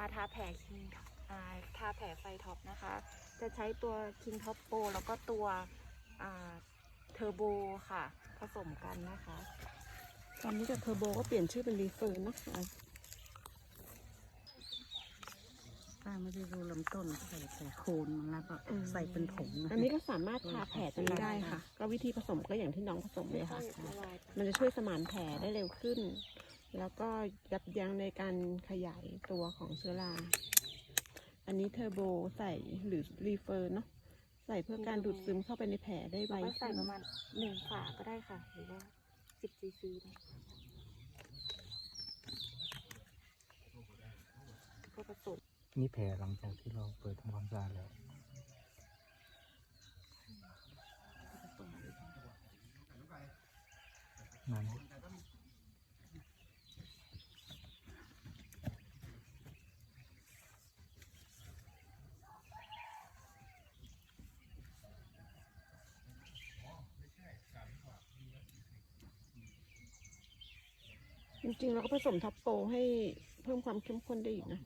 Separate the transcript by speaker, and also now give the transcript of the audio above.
Speaker 1: มาทาแผลคิงอ่าทาแผลไฟท็อปนะคะ จะใช้ตัวคิงท็อปโปแล้วก็ตัวเทอร์โบค่ะ ผสมกันนะคะ
Speaker 2: ตอนนี้จากเทอร์โบก็เปลี่ยนชื่อเป็นรีเฟิร์นนะคะ
Speaker 3: ป้าไม่ได้รู้ลำต้นใส่ใส่โคนมันแล้วก็ใส่เป็นถุงนะ
Speaker 2: อันนี้ก็สามารถทาแผลตรงนี้ได้ค่ะ ก็วิธีผสมก็อย่างที่น้องผสมเลยค่ะ มันจะช่วยสมานแผลได้เร็วขึ้น แล้วก็ยับยั้งในการขยายตัวของเชื้อรา อันนี้เทอร์โบใส่หรือรีเฟิร์นเนาะใส่เพื่อการดูดซึมเข้าไปในแผลได้ไว
Speaker 1: เราก็ใส่
Speaker 2: ขึ้น
Speaker 1: ประมาณหนึ่งฝาก็ได้ค่ะ หรือว่าสิบซีซีก็ผสม
Speaker 4: นี่แผลหลังจากที่เราเปิดทำความสะอาดแล้ว นานไหม
Speaker 2: จริงๆเราก็ผสมท็อปโปให้เพิ่มความเข้มข้นได้อีกนะ